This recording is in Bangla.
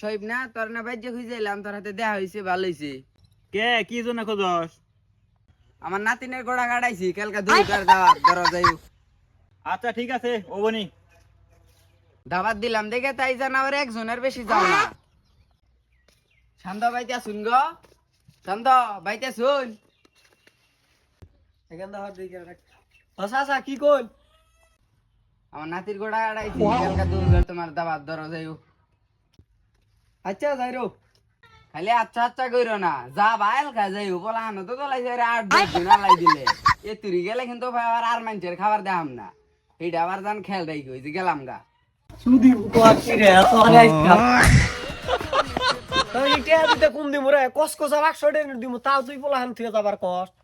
সইব না তোর না তোর হাতে দেয়া হয়েছে ভালো হয়েছে কে কি জন্য খোঁজস? আমার নাতিনের গোড়া কাটাইছি কালকে দুই কার দাওয়াত ধরো যাই আচ্ছা ঠিক আছে ও বনি দিলাম দেখে তাই জানা আর একজনের বেশি যাও না শান্ত বাইতে শুন গো। শান্ত বাইতে শুন এখান দিকে রাখ। চাচা কি কই আমার নাতির গোড়া কাটাইছি কালকে দুই কার তোমার দাবাত ধরো যাই আচ্ছা যাইরো খালি আচ্ছা আচ্ছা কইরো না। যা বাইল খা যাই বলা হানো তো তোলাইছে রে আট দশ দিন আলাই দিলে। এ তুরি গেলে কিন্তু ভাই আবার আর মানুষের খাবার দেখাম না। এইটা আবার জান খেল রাখি হয়েছে গেলাম গা। সুদি কর? কি রে তো আরে আইকা তাই কুম দিমু রে? কস কস আর 100 দিমু তাও তুই পোলা হান থেকে যাবার কষ্ট।